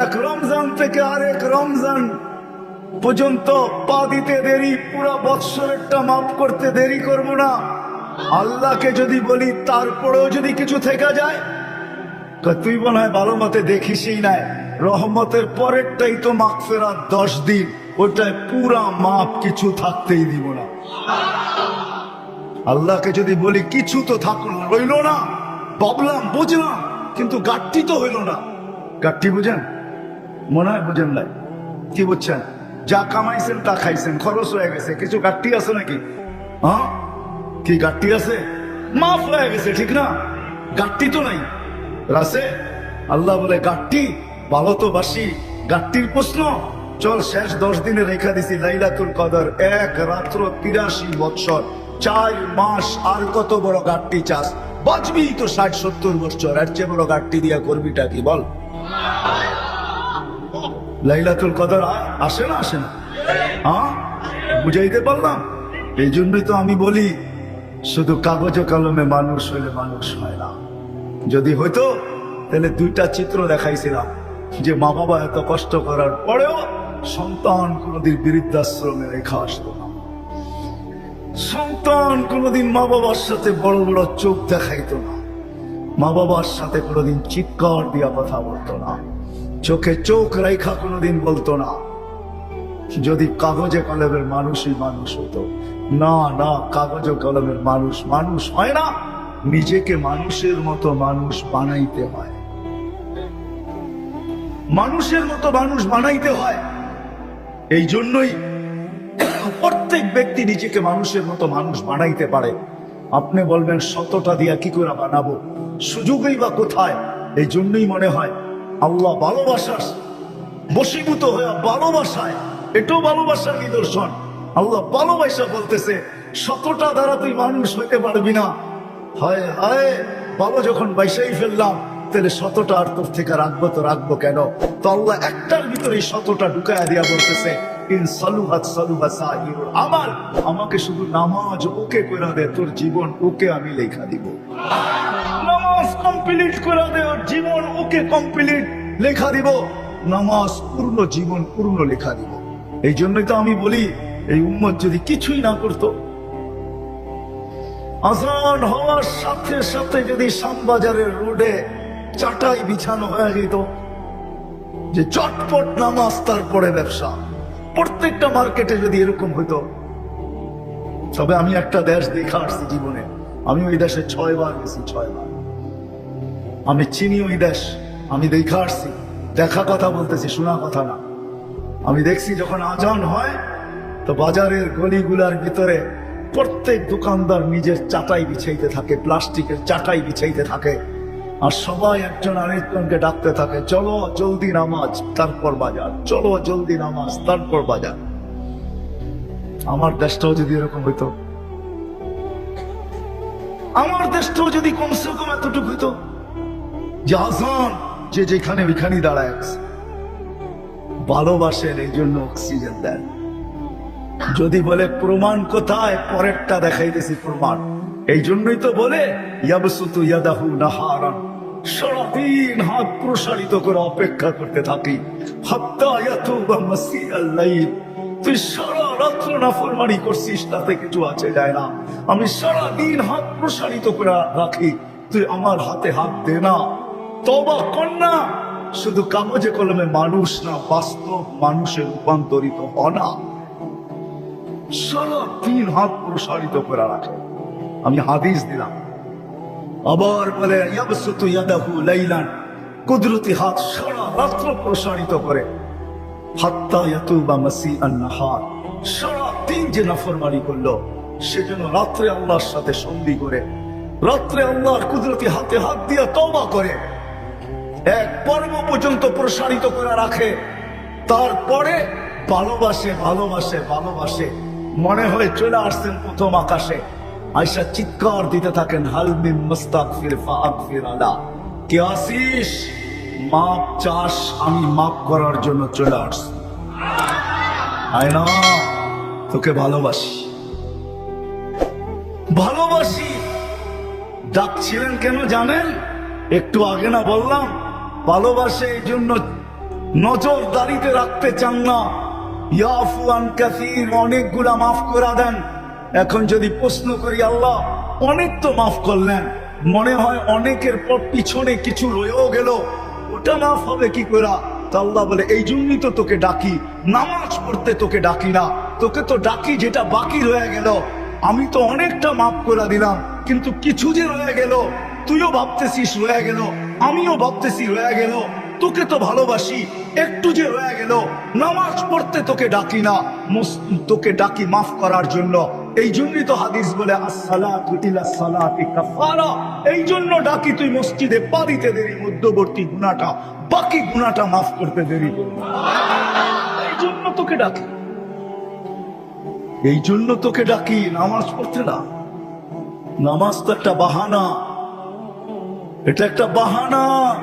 এক রমজান থেকে আরেক রমজান পর্যন্ত পা দিতে দেরি, পুরো বৎসরেরটা মাফ করতে দেরি করব না। আল্লাহকে যদি বলি, তারপরেও যদি কিছু থেকে যায় তুই মনে হয় ভালো মতে দেখিসই নাই রহমতের পরেরটাই তো মাফ ফেরার দশ দিন, ওটায় পুরা মাপ কিছু থাকতেই দিব না। আল্লাহকে যদি বলি, কিছু তো থাকল রইল না। ভাবলাম, বুঝলাম, কিন্তু গাঠটি তো হইল না। গাঠটি বুঝেন? মনে হয় বুঝেন নাই। কি বুঝছেন? যা কামাইছেন তা খাইছেন, খরচ হয়ে গেছে। কিছু গাঠটি আছে নাকি? হ্যাঁ? কি গাঠটি আছে? মাফ হয়ে গেছে, ঠিক না? গাঠটি তো নাই। রাসে আল্লাহ বলে গাঠটি ভালো তো বাসি। গাঠটির প্রশ্ন? চল, শেষ দশ দিনে রেখা দিছি, লাইলাতুল কদর। এক রাত্র তিরাশি বৎসর, চার মাস, আর কত বড় গাঠটি চাস? বাঁচবি তো ষাট সত্তর বছর আর চেয়ে বড় গাঠটি দিয়া করবিটা কি? বল। লাইলাতুল কদর আসে না আসে না? হ্যাঁ? বুঝাইতে পারলাম? এই জন্যই তো আমি বলি, শুধু কাগজে কলমে মানুষ হইলে মানুষ হয় না। যদি হইতো, তাহলে দুইটা চিত্র দেখাইছিলাম, যে মা বাবা এত কষ্ট করার পরেও সন্তান কোনোদিন বৃদ্ধাশ্রমে রেখা আসতো না। সন্তান কোনোদিন মা বাবার সাথে বড় বড় চোখ দেখাইতো না। মা বাবার সাথে কোনোদিন চিৎকার দিয়া কথা বলতো না। চোখে চোখ রেখা কোনোদিন বলতো না। যদি কাগজে কলমের মানুষই মানুষ হতো। না না, কাগজে কলমের মানুষ মানুষ হয় না। নিজেকে মানুষের মতো মানুষ বানাইতে হয়। মানুষের মতো মানুষ বানাইতে হয়। এই জন্যই প্রত্যেক ব্যক্তি নিজেকে মানুষের মতো মানুষ বানাইতে পারে। আপনি বলবেন, শতটা দিয়া কি করে বানাবো? সুযোগই বা কোথায়? এই জন্যই মনে হয় আল্লাহ ভালোবাসার, বশীভূত হয়ে ভালোবাসায়, এটাও ভালোবাসার নিদর্শন। আল্লাহ ভালোবাসা বলতেছে শতটা দ্বারা তুই মানুষ হইতে পারবি না। হয় হায় ভালো যখন বাইসাই ফেললাম, তাহলে শতটা আর তোর থেকে রাখব তো রাখব কেন? তো আল্লাহ একটার ভিতরে শতটা ঢুকায়া দিয়া বলতেছে আমার আমাকে শুধু নামাজ ওকে করে দে, তোর জীবন ওকে আমি লেখা দিব। কমপ্লিট করে দে জীবন ওকে কমপ্লিট লেখা দিব। নামাজ পূর্ণ, জীবন পূর্ণ লেখা দিব। এই জন্যই তো আমি বলি, এই উম্মত যদি কিছুই না করতো, আজান হওয়ার সাথে সাথে যদি শ্যামবাজারের রোডে চাটাই বিছানো হয়ে যেত, যে চটপট নামাজ তারপরে ব্যবসা। প্রত্যেকটা মার্কেটে যদি এরকম হইতো, তবে আমি একটা দেশ দেখা আসছি জীবনে। আমি ওই দেশে ছয় বার গেছি ছয় বার আমি চিনি ওই দেশ। আমি দেখা আসছি। দেখা কথা বলতেছি, শোনা কথা না। আমি দেখছি যখন আজান হয়, তো বাজারের গলিগুলার ভিতরে প্রত্যেক দোকানদার নিজের চাটাই বিছাইতে থাকে, প্লাস্টিকের চাটাই বিছাইতে থাকে। আর সবাই একজন আরেকজনকে ডাকতে থাকে, চলো জলদি নামাজ, তারপর বাজার। চলো জলদি নামাজ, তারপর বাজার। আমার দেশটাও যদি এরকম হইতো। আমার দেশটাও যদি কমসে কম এতটুকু হইতো যে যে যেখানে ওইখানেই দাঁড়ায়। ভালোবাসেন এই জন্য অক্সিজেন দেন। যদি বলে, প্রমাণ কোথায়? পরেরটা দেখাইতেছি প্রমাণ। এই জন্যই তো বলে সারাদিন হাত প্রসারিত করে অপেক্ষা করতে থাকি। তুই সারা রাত্র না নাফরমানি করছিস, তাতে কিছু আছে যায় না। আমি সারা দিন হাত প্রসারিত করে রাখি। তুই আমার হাতে হাত দে না। তবা কন্যা শুধু কাগজে কলমে মানুষ না, বাস্তব মানুষে রূপান্তরিত হ না। সারা তিন হাত প্রসারিত করে রাখে। আমি হাদিস দিলাম। আবার বলে লাইলান। কুদরতি হাত সারা রাত্র প্রসারিত করে। হাত্তা ইয়াতুবা মাসি আন্নাহার সারা দিন যে নাফরমানি করল সেজন্য রাত্রে আল্লাহর সাথে সন্ধি করে, রাত্রে আল্লাহর কুদরতি হাতে হাত দিয়ে তওবা করে। এক পর্ব পর্যন্ত প্রসারিত করে রাখে। তারপরে ভালোবাসে ভালোবাসে ভালোবাসে। মনে হয় চলে আসছেন প্রথম আকাশে। আয়সা চিৎকার দিতে থাকেন হালমিন মুস্তাকফির ফাগফির আলা। কে আসিস মাপ চাস, আমি মাপ করার জন্য চলে আসছি। আয় না তোকে ভালোবাসি। ভালোবাসি? ডাকছিলেন কেন জানেন? একটু আগে না বললাম। ভালোবাসে এই জন্য নজর দাঁড়িতে রাখতে চান না। ইয়াফুয়ান কাসির, অনেকগুলা মাফ করে দেন। এখন যদি প্রশ্ন করি, আল্লাহ অনেক তো মাফ করলেন। মনে হয় অনেকের পর পিছনে কিছু রয়েও গেল। ওটা মাফ হবে কি করা? তো আল্লাহ বলে, এই জন্যই তো তোকে ডাকি। নামাজ পড়তে তোকে ডাকি না। তোকে তো ডাকি যেটা বাকি রয়ে গেল। আমি তো অনেকটা মাফ করে দিলাম, কিন্তু কিছু যে রয়ে গেল, তুইও ভাবতেছিস রয়ে গেল। আমিও ভাবতেছি রয়ে গেল। তোকে তো ভালোবাসি, একটু যে রয়ে গেল। নামাজ পড়তে তোকে ডাকি না তোকে ডাকি মাফ করার জন্য। এই জন্যই তো হাদিস বলে এই জন্য ডাকি তুই মসজিদে পা দিতে দেরি, মধ্যবর্তী গুনাহটা বাকি গুনাহটা মাফ করতে দেরি। এই জন্য তোকে ডাকি। এই জন্য তোকে ডাকি, নামাজ পড়তে না। নামাজ তো একটা বাহানা। এটা একটা বাহানা।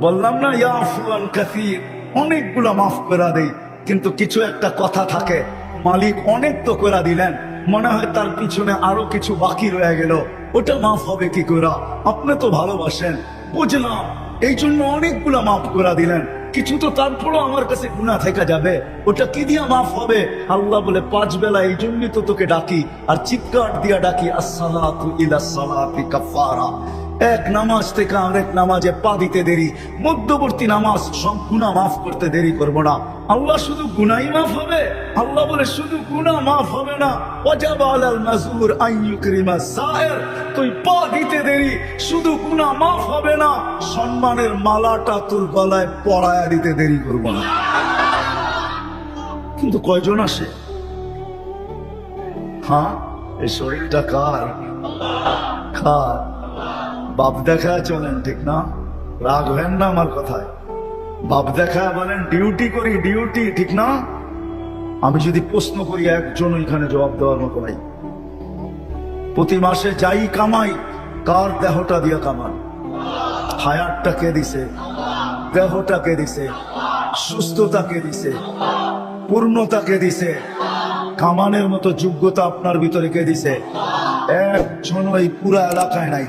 বললাম না, ইয়া ফুলান কাসির, অনেকগুলা মাফ করে দেই। কিন্তু কিছু একটা কথা থাকে। মালিক অনেক তো করে দিলেন। মনে হয় তার পিছনে আরও কিছু বাকি রয়ে গেল। ওটা মাফ হবে কি করে? আপনি তো ভালোবাসেন। বুঝলাম। এই জন্য অনেকগুলা মাফ করে দিলেন। কিছু তো তারপরও আমার কাছে গুণা থেকে যাবে। ওটা কি দিয়া মাফ হবে? আল্লাহ বলে, পাঁচ বেলা এই জন্যই তো তোকে ডাকি। আর চিৎকার দিয়া ডাকি, আসসালাতু ইলা সালাতি কাফারা এক নামাজ থেকে আরেক নামাজে পা দিতে দেরি, মধ্যবর্তী নামাজ সব গুণা মাফ করতে দেরি করব না। আল্লাহ শুধু গুনাই মাফ হবে, আল্লাহ বলে শুধু গুনাহ মাফ হবে না। ওয়াজাব আলাল মাজুর আন ইউকরিমা সায়ের, তুই পা দিতে দেরি, শুধু গুনাহ মাফ হবে না, সম্মানের মালাটা তোর গলায় পড়ায়া দিতে দেরি করব না। কিন্তু কয়জন আসে? হ্যাঁ? এই শরীরটা কার? কার? বাপ দেখা চলেন, ঠিক না? রাগ না আমার কথায়। বাপ দেখা বলেন, ডিউটি করি, ডিউটি ঠিক না? আমি যদি প্রশ্ন করি, একজন ওইখানে জবাব দেওয়ার মতো নাই। প্রতি মাসে যাই কামাই, কার দেহটা দিয়া কামান? হায়ারটা কে দিছে? দেহটা কে দিছে? সুস্থতা কে দিছে? পূর্ণতা কে দিছে? কামানের মতো যোগ্যতা আপনার ভিতরে কে দিছে? একজন ওই পুরা এলাকায় নাই।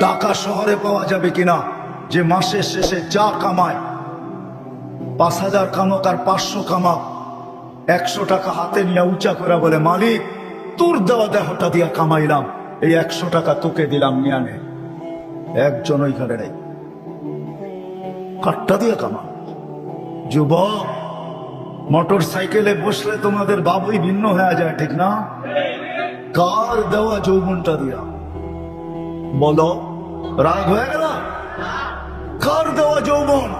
ঢাকা শহরে পাওয়া যাবে কিনা? যে মাসের শেষে যা কামায়। পাঁচ হাজার কামক আর পাঁচশো কামাক একশো টাকা হাতে নিয়ে উঁচা করে বলে, মালিক, তোর দেওয়া দেহটা দিয়া কামাইলাম। এই একশো টাকা তোকে দিলাম নিয়ে নে একজন ওইখানে নেই। কাটটা দিয়ে কামা যুবক, মোটর সাইকেলে বসলে তোমাদের বাবুই ভিন্ন হয়ে যায়, ঠিক না? কার দেওয়া যৌবনটা দিয়া? বলো রাগ হয়ে গেল? কার দেওয়া যৌবন?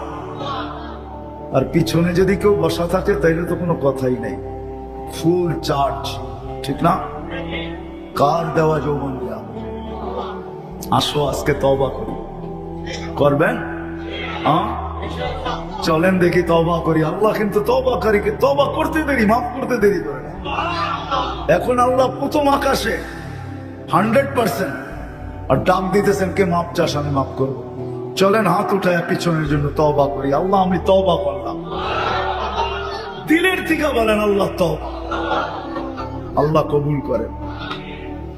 আর পিছনে যদি কেউ বসা থাকে, তাইলে তো কোনো কথাই নেই। ফুল চার্জ ঠিক না? কার দেওয়া যৌবন আসো, আজকে তবা করি। করবেন? চলেন দেখি তবা করি। আল্লাহ কিন্তু তবা করিকে তবা করতে দেরি, মাফ করতে দেরি করে এখন আল্লাহ প্রথম আকাশে হান্ড্রেড পার্সেন্ট আর ডাক দিতেছেন, কে মাপ চাস, আমি মাফ করব। চলেন হাত উঠায় পিছনের জন্য তবা করি। আল্লাহ, আমি তবা করলাম। দিলের থেকে বলেন, আল্লাহ তবা আল্লাহ কবুল করেন।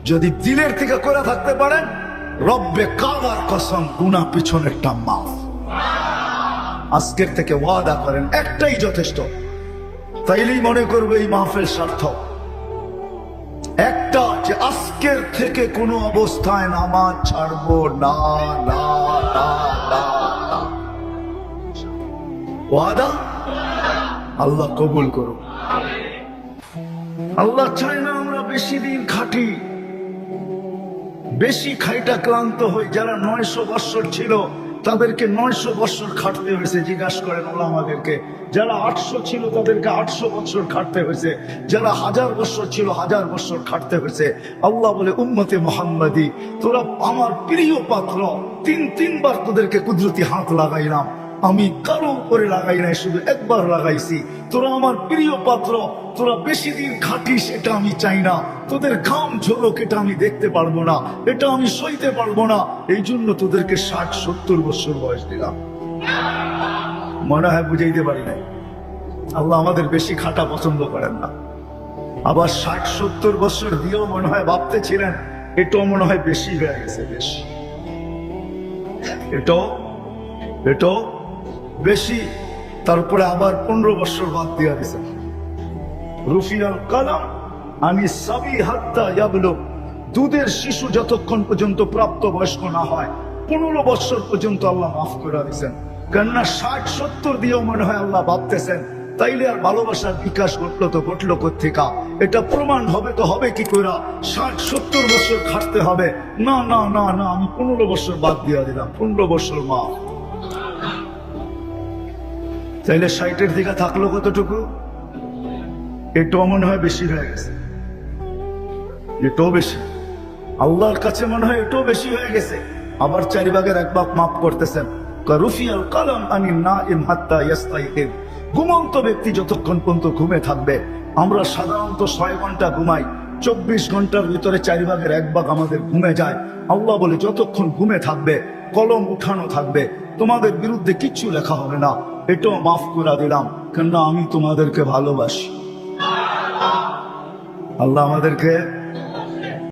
যদি দিলের থেকে করে থাকতে পারেন, রব্বে কাবার কসম গুনা পিছনেরটা মাফ। আজকের থেকে ওয়াদা করেন, একটাই যথেষ্ট। তাইলেই মনে করবে এই মাহফেল সার্থক। একটা যে আজকের থেকে কোনো অবস্থায় নামাজ ছাড়বো, না না না না। ওয়াদা? আল্লাহ কবুল করুন আল্লাহ চায় না আমরা বেশি দিন খাটি। বেশি খাইটা ক্লান্ত হই, যারা নয়শো বৎসর ছিল তাদেরকে নয়শো বৎসর খাটতে হয়েছে, জিজ্ঞাসা করেন ওলামাদেরকে। যারা আটশো ছিল, তাদেরকে আটশো বছর খাটতে হয়েছে। যারা হাজার বছর ছিল, হাজার বছর খাটতে হয়েছে। আল্লাহ বলে, উম্মতে মোহাম্মদী, তোরা আমার প্রিয় পাত্র। তিন, তিনবার তোদেরকে কুদরতি হাত লাগাইলাম। আমি কারও উপরে লাগাই নাই, শুধু একবার লাগাইছি। তোরা আমার প্রিয় পাত্র, তোরা বেশি দিন খাটিস, এটা আমি চাই না। তোদের ঘাম ঝোলক, এটা আমি দেখতে পারব না, এটা আমি সইতে পারব না। এই জন্য তোদেরকে ষাট, সত্তর বছর বয়স দিলাম। মনে হয় বুঝাইতে পারি নাই। আল্লাহ আমাদের বেশি খাটা পছন্দ করেন না। আবার ষাট, সত্তর বছর দিয়েও মনে হয় ভাবতে ছিলেন এটাও মনে হয় বেশি হয়ে গেছে, বেশি। এটাও এটাও বেশি, তারপরে আবার পনেরো বছর বাদ দিয়া দিয়েছেন রুফিয়াল কালাম আমি সাবি হাত্তা ইয়াবলো, দুধের শিশু যতক্ষণ পর্যন্ত প্রাপ্ত বয়স্ক না হয়, পনেরো বছর পর্যন্ত আল্লাহ মাফ করে দিয়েছেন। কেননা ষাট, সত্তর দিয়েও মনে হয় আল্লাহ ভাবতেছেন, তাইলে আর ভালোবাসার বিকাশ ঘটলো তো ঘটলো কোথেকা এটা প্রমাণ হবে তো হবে কি করে ষাট, সত্তর বছর খাটতে হবে। না না না না, আমি পনেরো বছর বাদ দিয়ে দিলাম, পনেরো বছর মাফ। তাইলে ষাটের দিকে থাকল কতটুকু? এটাও মনে হয় বেশি হয়ে গেছে। এটাও বেশি। আল্লাহর কাছে মনে হয় এটাও বেশি হয়ে গেছে। আবার চারি ভাগের এক বাপ মাফ করতেছেন। রুফিয়াল কালাম আমি না ইম হাত্তা ইয়াস্তাইকিন। ঘুমন্ত ব্যক্তি যতক্ষণ পর্যন্ত ঘুমে থাকবে, আমরা সাধারণত ছয় ঘণ্টা ঘুমাই। চব্বিশ ঘণ্টার ভিতরে চারি ভাগের এক ভাগ আমাদের ঘুমে যায়। আল্লাহ বলে, যতক্ষণ ঘুমে থাকবে, কলম উঠানো থাকবে। তোমাদের বিরুদ্ধে কিচ্ছু লেখা হবে না। এটাও মাফ করে দিলাম কেননা আমি তোমাদেরকে ভালোবাসি। আল্লাহ আমাদেরকে